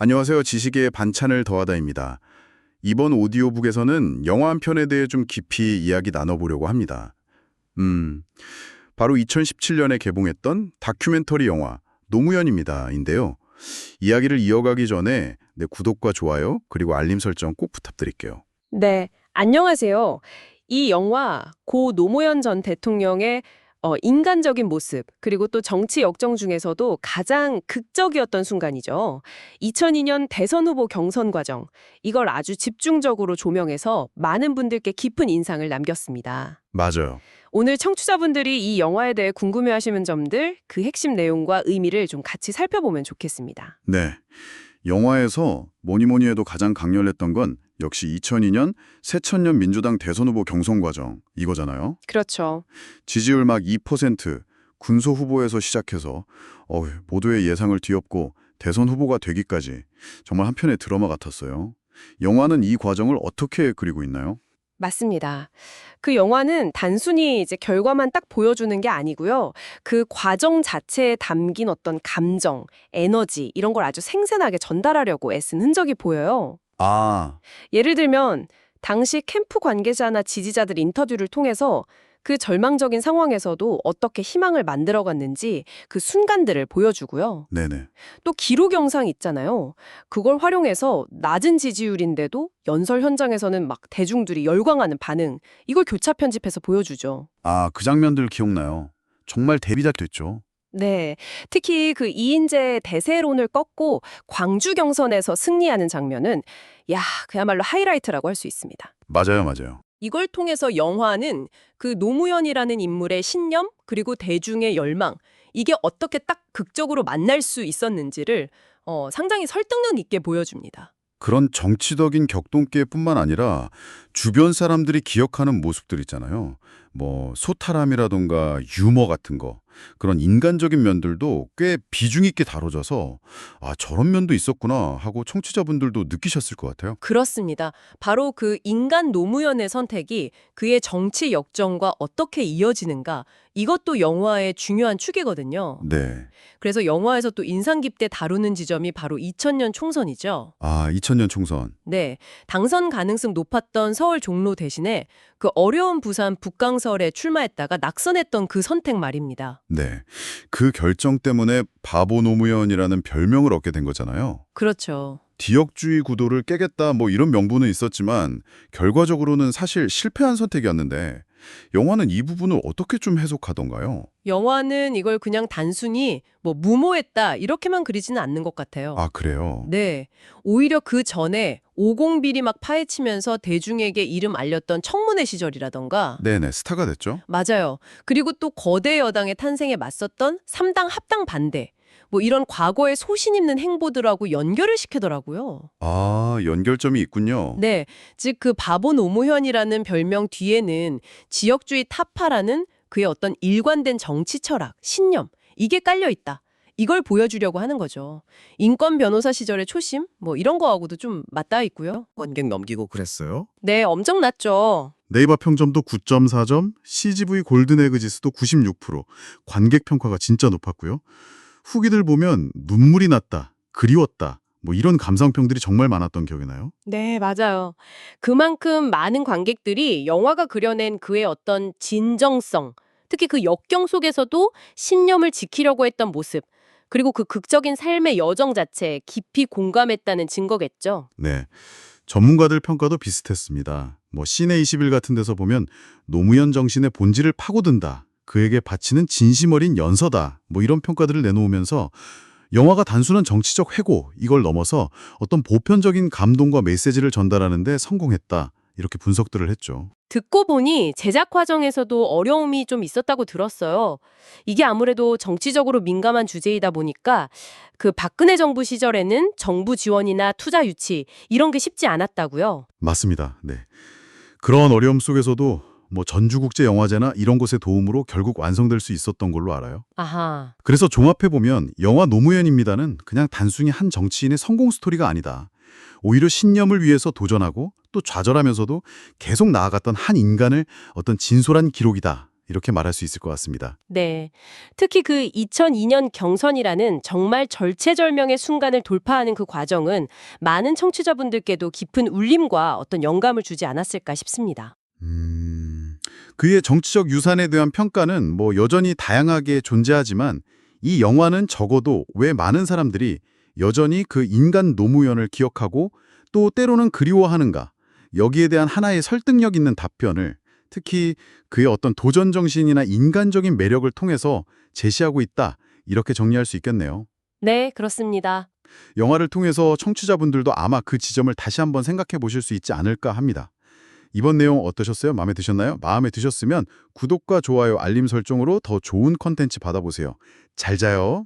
안녕하세요. 지식의 반찬을 더하다입니다. 이번 오디오북에서는 영화 한 편에 대해 좀 깊이 이야기 나눠보려고 합니다. 음, 바로 2017년에 개봉했던 다큐멘터리 영화 노무현입니다.인데요. 이야기를 이어가기 전에 내 구독과 좋아요 그리고 알림 설정 꼭 부탁드릴게요. 네, 안녕하세요. 이 영화 고 노무현 전 대통령의 어, 인간적인 모습 그리고 또 정치 역정 중에서도 가장 극적이었던 순간이죠. 2002년 대선 후보 경선 과정 이걸 아주 집중적으로 조명해서 많은 분들께 깊은 인상을 남겼습니다. 맞아요. 오늘 청취자분들이 이 영화에 대해 궁금해하시는 점들 그 핵심 내용과 의미를 좀 같이 살펴보면 좋겠습니다. 네. 영화에서 뭐니 뭐니 해도 가장 강렬했던 건 역시 2002년 새천년 민주당 대선 후보 경선 과정 이거잖아요. 그렇죠. 지지율 막 2%, 군소 후보에서 시작해서 어, 모두의 예상을 뒤엎고 대선 후보가 되기까지 정말 한편의 드라마 같았어요. 영화는 이 과정을 어떻게 그리고 있나요? 맞습니다. 그 영화는 단순히 이제 결과만 딱 보여주는 게 아니고요. 그 과정 자체에 담긴 어떤 감정, 에너지 이런 걸 아주 생생하게 전달하려고 애쓴 흔적이 보여요. 아, 예를 들면 당시 캠프 관계자나 지지자들 인터뷰를 통해서 그 절망적인 상황에서도 어떻게 희망을 만들어갔는지 그 순간들을 보여주고요. 네네. 또 기록 영상 있잖아요. 그걸 활용해서 낮은 지지율인데도 연설 현장에서는 막 대중들이 열광하는 반응, 이걸 교차 편집해서 보여주죠. 아, 그 장면들 기억나요. 정말 데뷔작 됐죠. 네. 특히 그 이인재의 대세론을 꺾고 광주 경선에서 승리하는 장면은 야, 그야말로 하이라이트라고 할 수 있습니다. 맞아요, 맞아요. 이걸 통해서 영화는 그 노무현이라는 인물의 신념 그리고 대중의 열망 이게 어떻게 딱 극적으로 만날 수 있었는지를 어, 상당히 설득력 있게 보여줍니다. 그런 정치적인 격동기뿐만 아니라 주변 사람들이 기억하는 모습들 있잖아요. 뭐 소탈함이라던가 유머 같은 거 그런 인간적인 면들도 꽤 비중 있게 다뤄져서 아 저런 면도 있었구나 하고 청취자분들도 느끼셨을 것 같아요. 그렇습니다. 바로 그 인간 노무현의 선택이 그의 정치 역정과 어떻게 이어지는가 이것도 영화의 중요한 축이거든요. 네. 그래서 영화에서 또 인상 깊게 다루는 지점이 바로 2000년 총선이죠. 아 2000년 총선. 네, 당선 가능성 높았던 서울 종로 대신에 그 어려운 부산 북강설에 출마했다가 낙선했던 그 선택 말입니다. 네. 그 결정 때문에 바보 노무현이라는 별명을 얻게 된 거잖아요. 그렇죠. 지역주의 구도를 깨겠다 뭐 이런 명분은 있었지만 결과적으로는 사실 실패한 선택이었는데 영화는 이 부분을 어떻게 좀 해석하던가요? 영화는 이걸 그냥 단순히 뭐 무모했다 이렇게만 그리지는 않는 것 같아요. 아 그래요? 네, 오히려 그 전에 오공비리 막 파헤치면서 대중에게 이름 알렸던 청문회 시절이라던가 네네 스타가 됐죠? 맞아요. 그리고 또 거대 여당의 탄생에 맞섰던 삼당 합당 반대 뭐 이런 과거의 소신 있는 행보들하고 연결을 시키더라고요. 아 연결점이 있군요. 네, 즉 그 바보 노무현이라는 별명 뒤에는 지역주의 타파라는 그의 어떤 일관된 정치 철학, 신념 이게 깔려 있다. 이걸 보여주려고 하는 거죠. 인권 변호사 시절의 초심 뭐 이런 거하고도 좀 맞닿아 있고요. 관객 넘기고 그랬어요? 네, 엄청 낮죠. 네이버 평점도 9.4점, CGV 골든 에그 지수도 96%, 관객 평가가 진짜 높았고요. 후기들 보면 눈물이 났다, 그리웠다, 뭐 이런 감상평들이 정말 많았던 기억이 나요. 네, 맞아요. 그만큼 많은 관객들이 영화가 그려낸 그의 어떤 진정성, 특히 그 역경 속에서도 신념을 지키려고 했던 모습, 그리고 그 극적인 삶의 여정 자체에 깊이 공감했다는 증거겠죠. 네. 전문가들 평가도 비슷했습니다. 뭐 시내 20일 같은 데서 보면 노무현 정신의 본질을 파고든다. 그에게 바치는 진심 어린 연서다. 뭐 이런 평가들을 내놓으면서 영화가 단순한 정치적 회고 이걸 넘어서 어떤 보편적인 감동과 메시지를 전달하는 데 성공했다. 이렇게 분석들을 했죠. 듣고 보니 제작 과정에서도 어려움이 좀 있었다고 들었어요. 이게 아무래도 정치적으로 민감한 주제이다 보니까 그 박근혜 정부 시절에는 정부 지원이나 투자 유치 이런 게 쉽지 않았다고요. 맞습니다. 네. 그런 어려움 속에서도 뭐 전주국제영화제나 이런 곳의 도움으로 결국 완성될 수 있었던 걸로 알아요. 아하. 그래서 종합해보면 영화 노무현입니다는 그냥 단순히 한 정치인의 성공 스토리가 아니다. 오히려 신념을 위해서 도전하고 또 좌절하면서도 계속 나아갔던 한 인간을 어떤 진솔한 기록이다. 이렇게 말할 수 있을 것 같습니다. 네. 특히 그 2002년 경선이라는 정말 절체절명의 순간을 돌파하는 그 과정은 많은 청취자분들께도 깊은 울림과 어떤 영감을 주지 않았을까 싶습니다. 음, 그의 정치적 유산에 대한 평가는 뭐 여전히 다양하게 존재하지만 이 영화는 적어도 왜 많은 사람들이 여전히 그 인간 노무현을 기억하고 또 때로는 그리워하는가 여기에 대한 하나의 설득력 있는 답변을 특히 그의 어떤 도전 정신이나 인간적인 매력을 통해서 제시하고 있다 이렇게 정리할 수 있겠네요. 네, 그렇습니다. 영화를 통해서 청취자분들도 아마 그 지점을 다시 한번 생각해 보실 수 있지 않을까 합니다. 이번 내용 어떠셨어요? 마음에 드셨나요? 마음에 드셨으면 구독과 좋아요, 알림 설정으로 더 좋은 컨텐츠 받아보세요. 잘 자요.